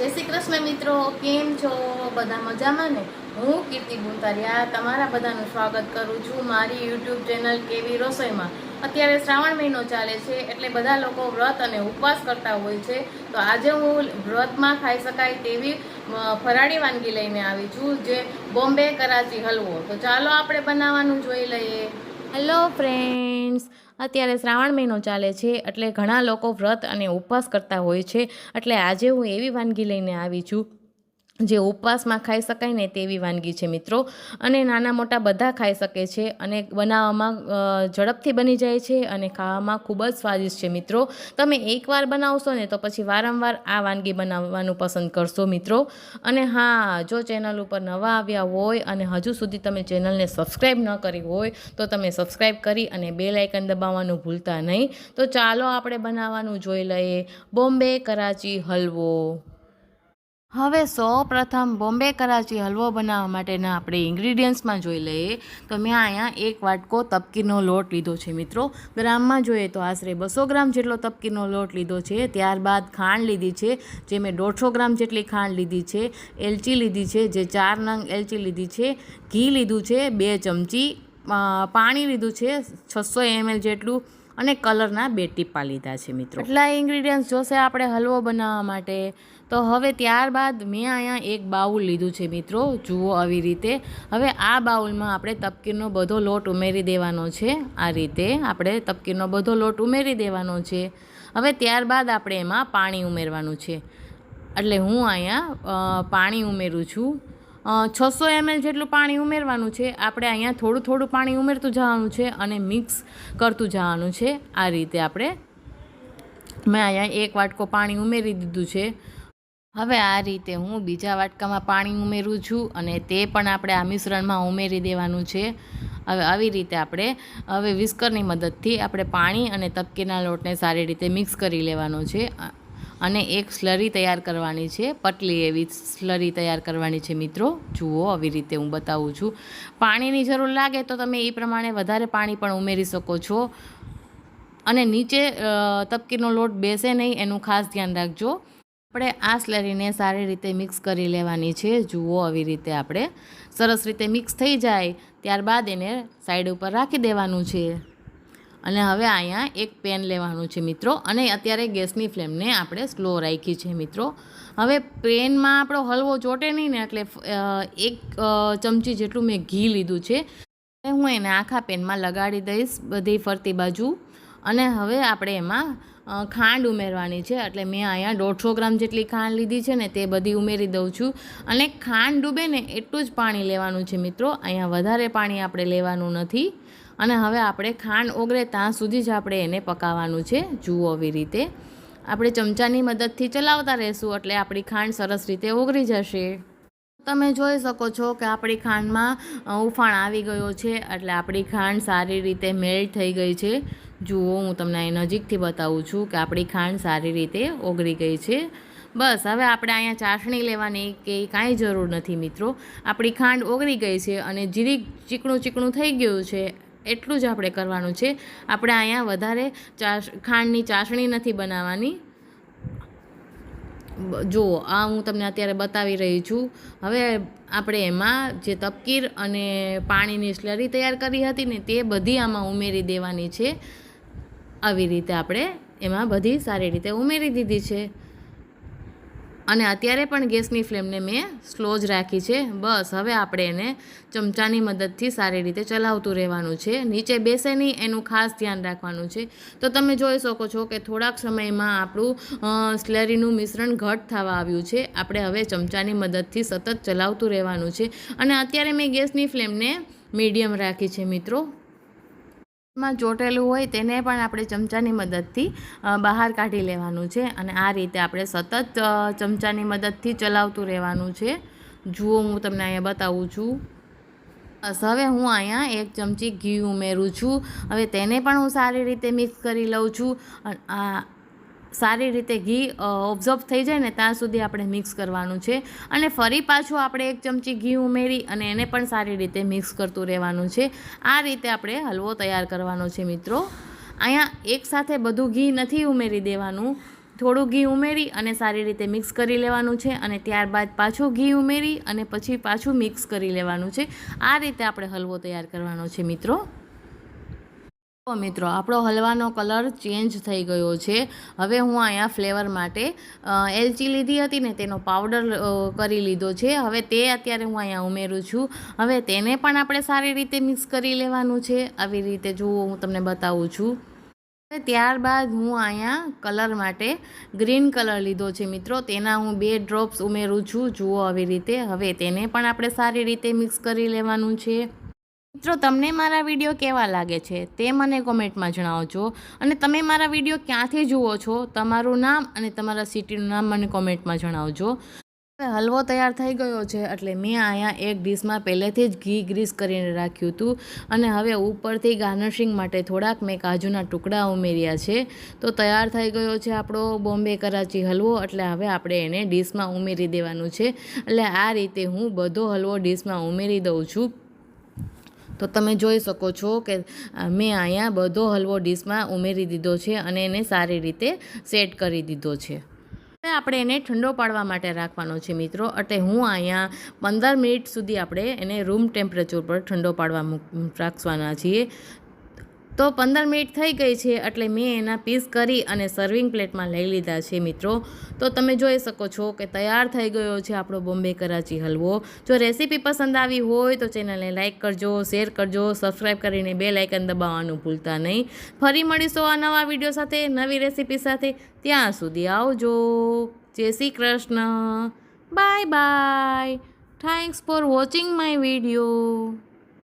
જય શ્રી કૃષ્ણ મિત્રો, કેમ છો? બધા મજામાં ને? હું કીર્તિ બુંતારિયા તમારા બધાનું સ્વાગત કરું છું મારી યુટ્યુબ ચેનલ કેવી રસોઈમાં. અત્યારે શ્રાવણ મહિનો ચાલે છે, એટલે બધા લોકો વ્રત અને ઉપવાસ કરતા હોય છે. તો આજે હું વ્રતમાં ખાઈ શકાય તેવી ફરાળી વાનગી લઈને આવી છું, જે બોમ્બે કરાચી હલવો. તો ચાલો આપણે બનાવવાનું જોઈ લઈએ. હેલો ફ્રેન્ડ્સ અત્યારે શ્રાવણ મહિનો ચાલે છે એટલે ઘણા લોકો વ્રત અને ઉપવાસ કરતા હોય છે. એટલે આજે હું એવી વાનગી લઈને આવી છું. જે ઉપવાસમાં ખાઈ શકાય ને તેવી વાનગી છે મિત્રો. અને નાના મોટા બધા ખાઈ શકે છે અને બનાવવામાં ઝડપથી બની જાય છે અને ખાવામાં ખૂબ જ સ્વાદિષ્ટ છે મિત્રો. તમે એકવાર બનાવશો ને તો પછી વારંવાર આ વાનગી બનાવવાનું પસંદ કરશો મિત્રો. અને હા, જો ચેનલ ઉપર નવા આવ્યા હોય અને હજુ સુધી તમે ચેનલને સબસ્ક્રાઈબ ન કરી હોય તો તમે સબસ્ક્રાઈબ કરી અને બે લાઇકન દબાવવાનું ભૂલતા નહીં. તો ચાલો આપણે બનાવવાનું જોઈ લઈએ. બોમ્બે કરાચી હલવો. હવે સૌ પ્રથમ બોમ્બે કરાચી હલવો બનાવવા માટેના આપણે ઇન્ગ્રીડિયન્ટ્સમાં જોઈ લઈએ. તો મેં અહીંયા એક વાટકો તપકીનો લોટ લીધો છે મિત્રો. ગ્રામમાં જોઈએ તો આશરે બસો ગ્રામ જેટલો તપકીનો લોટ લીધો છે. ત્યારબાદ ખાંડ લીધી છે, જે મેં દોઢસો ગ્રામ જેટલી ખાંડ લીધી છે. એલચી લીધી છે, જે ચાર નંગ એલચી લીધી છે. ઘી લીધું છે, બે ચમચી. પાણી લીધું છે, છસો એમએલ જેટલું. અને કલરના બે ટીપા લીધા છે મિત્રો. એટલા ઇન્ગ્રીડિયન્ટ્સ જોશે આપણે હલવો બનાવવા માટે. તો હવે ત્યારબાદ મેં અહીંયા એક બાઉલ લીધું છે મિત્રો. જુઓ આવી રીતે. હવે આ બાઉલમાં આપણે તપકીરનો બધો લોટ ઉમેરી દેવાનો છે. આ રીતે આપણે તપકીરનો બધો લોટ ઉમેરી દેવાનો છે. હવે ત્યારબાદ આપણે એમાં પાણી ઉમેરવાનું છે. એટલે હું અહીંયા પાણી ઉમેરું છું. છસો એમએલ જેટલું પાણી ઉમેરવાનું છે. આપણે અહીંયા થોડું થોડું પાણી ઉમેરતું જવાનું છે અને મિક્સ કરતું જવાનું છે. આ રીતે આપણે, મેં અહીંયા એક વાટકો પાણી ઉમેરી દીધું છે. હવે આ રીતે હું બીજા વાટકામાં પાણી ઉમેરું છું અને તે પણ આપણે આ મિશ્રણમાં ઉમેરી દેવાનું છે. હવે આવી રીતે આપણે, હવે વિસ્કરની મદદથી આપણે પાણી અને તપકીના લોટને સારી રીતે મિક્સ કરી લેવાનો છે. અને એક સ્લરી તૈયાર કરવાની છે, પટલી એવી સ્લરી તૈયાર કરવાની છે મિત્રો. જુઓ આવી રીતે હું બતાવું છું. પાણીની જરૂર લાગે તો તમે એ પ્રમાણે વધારે પાણી પણ ઉમેરી શકો છો. અને નીચે તપકીનો લોટ બેસે નહીં, એનું ખાસ ધ્યાન રાખજો. આપણે આ સ્લેરીને સારી રીતે મિક્સ કરી લેવાની છે. જુઓ આવી રીતે આપણે. સરસ રીતે મિક્સ થઈ જાય. ત્યારબાદ એને સાઈડ ઉપર રાખી દેવાનું છે. અને હવે અહીંયા એક પેન લેવાનું છે મિત્રો. અને અત્યારે ગેસની ફ્લેમને આપણે સ્લો રાખી છે મિત્રો. હવે પેનમાં આપણો હલવો ચોટે નહીં ને એટલે એક ચમચી જેટલું મેં ઘી લીધું છે. હું એને આખા પેનમાં લગાડી દઈશ બધી ફરતી બાજુ. અને હવે આપણે એમાં ખાંડ ઉમેરવાની છે. એટલે મેં અહીંયા દોઢસો ગ્રામ જેટલી ખાંડ લીધી છે ને તે બધી ઉમેરી દઉં છું. અને ખાંડ ડૂબે ને એટલું જ પાણી લેવાનું છે મિત્રો. અહીંયા વધારે પાણી આપણે લેવાનું નથી. અને હવે આપણે ખાંડ ઓગળે ત્યાં સુધી જ આપણે એને પકાવવાનું છે. જુઓ આવી રીતે. આપણે ચમચાની મદદથી ચલાવતા રહેશું એટલે આપણી ખાંડ સરસ રીતે ઓગળી જશે. તમે જોઈ શકો છો કે આપણી ખાંડમાં ઉફાણ આવી ગયો છે. એટલે આપણી ખાંડ સારી રીતે મેલ્ટ થઈ ગઈ છે. જુઓ, હું તમને અહીં નજીકથી બતાવું છું કે આપણી ખાંડ સારી રીતે ઓગળી ગઈ છે. બસ, હવે આપણે અહીંયા ચાસણી લેવાની કે કાંઈ જરૂર નથી મિત્રો. આપણી ખાંડ ઓગળી ગઈ છે અને જીરીક ચીકણું ચીકણું થઈ ગયું છે. એટલું જ આપણે કરવાનું છે. આપણે અહીંયા વધારે ચાસ, ખાંડની ચાસણી નથી બનાવવાની. જુઓ, આ હું તમને અત્યારે બતાવી રહી છું. હવે આપણે એમાં જે તપકીર અને પાણીની સ્લરી તૈયાર કરી હતી ને તે બધી આમાં ઉમેરી દેવાની છે. આવી રીતે આપણે એમાં બધી સારી રીતે ઉમેરી દીધી છે. અને અત્યારે પણ ગેસની ફ્લેમને મેં સ્લો જ રાખી છે. બસ હવે આપણે એને ચમચાની મદદથી સારી રીતે ચલાવતું રહેવાનું છે. નીચે બેસે નહીં એનું ખાસ ધ્યાન રાખવાનું છે. તો તમે જોઈ શકો છો કે થોડાક સમયમાં આપણું સ્લેરીનું મિશ્રણ ઘટ થવા આવ્યું છે. આપણે હવે ચમચાની મદદથી સતત ચલાવતું રહેવાનું છે. અને અત્યારે મેં ગેસની ફ્લેમને મીડિયમ રાખી છે મિત્રો. માં ચોટેલું હોય તેને પણ આપણે ચમચાની મદદથી બહાર કાઢી લેવાનું છે અને આ રીતે આપણે સતત ચમચાની મદદથી ચલાવતું રહેવાનું છે. જુઓ હું તમને અહીંયા બતાવું છું. બસ હવે હું અહીંયા એક ચમચી ઘી ઉમેરું છું. હવે તેને પણ હું સારી રીતે મિક્સ કરી લઉં છું. આ સારી રીતે ઘી ઓબ્ઝર્વ થઈ જાય ને ત્યાં સુધી આપણે મિક્સ કરવાનું છે. અને ફરી પાછું આપણે એક ચમચી ઘી ઉમેરી અને એને પણ સારી રીતે મિક્સ કરતું રહેવાનું છે. આ રીતે આપણે હલવો તૈયાર કરવાનો છે મિત્રો. અહીંયા એકસાથે બધું ઘી નથી ઉમેરી દેવાનું. થોડું ઘી ઉમેરી અને સારી રીતે મિક્સ કરી લેવાનું છે અને ત્યારબાદ પાછું ઘી ઉમેરી અને પછી પાછું મિક્સ કરી લેવાનું છે. આ રીતે આપણે હલવો તૈયાર કરવાનો છે મિત્રો. તો મિત્રો. આપણો હલવાનો કલર ચેન્જ થઈ ગયો છે. હવે હું અહીંયા ફ્લેવર માટે એલચી લીધી હતી ને તેનો પાવડર કરી લીધો છે. હવે તે અત્યારે હું અહીંયા ઉમેરું છું. હવે તેને પણ આપણે સારી રીતે મિક્સ કરી લેવાનું છે. આવી રીતે જુઓ, હું તમને બતાવું છું. ત્યારબાદ હું અહીંયા કલર માટે ગ્રીન કલર લીધો છે મિત્રો. તેના હું બે ડ્રોપ્સ ઉમેરું છું. જુઓ આવી રીતે. હવે તેને પણ આપણે સારી રીતે મિક્સ કરી લેવાનું છે. મિત્રો, તમને મારા વીડિયો કેવા લાગે છે તે મને કોમેન્ટમાં જણાવજો. અને તમે મારા વીડિયો ક્યાંથી જુઓ છો, તમારું નામ અને તમારા સિટીનું નામ મને કોમેન્ટમાં જણાવજો. હલવો તૈયાર થઈ ગયો છે, એટલે મેં અહીંયા એક ડીશમાં પહેલેથી જ ઘી ગ્રીસ કરીને રાખ્યું હતું. અને હવે ઉપરથી ગાર્નિશિંગ માટે થોડાક મેં કાજુના ટુકડા ઉમેર્યા છે. તો તૈયાર થઈ ગયો છે આપણો બોમ્બે કરાચી હલવો, એટલે હવે આપણે એને ડીશમાં ઉમેરી દેવાનું છે. એટલે આ રીતે હું બધો હલવો ડીશમાં ઉમેરી દઉં છું. તો તમે જોઈ શકો છો કે મેં અહીંયા બધો હલવો ડીશમાં ઉમેરી દીધો છે અને એને સારી રીતે સેટ કરી દીધો છે. હવે આપણે એને ઠંડો પાડવા માટે રાખવાનો છે મિત્રો. એટલે હું અહીંયા પંદર મિનિટ સુધી આપણે એને રૂમ ટેમ્પરેચર પર ઠંડો પાડવા રાખવાના છીએ. તો પંદર મિનિટ થઈ ગઈ છે એટલે મેં એના પીસ કરી અને સર્વિંગ પ્લેટમાં લઈ લીધા છે મિત્રો. તો તમે જોઈ શકો છો કે તૈયાર થઈ ગયો છે આપણો બોમ્બે કરાચી હલવો. જો રેસીપી પસંદ આવી હોય તો ચેનલને લાઇક કરજો શેર કરજો સબસ્ક્રાઈબ કરીને બે લાઇકન દબાવવાનું ભૂલતા નહીં. ફરી મળીશું આ નવા વીડિયો સાથે, નવી રેસીપી સાથે. ત્યાં સુધી આવજો. જય Shri Krishna. Bye bye thanks for watching my video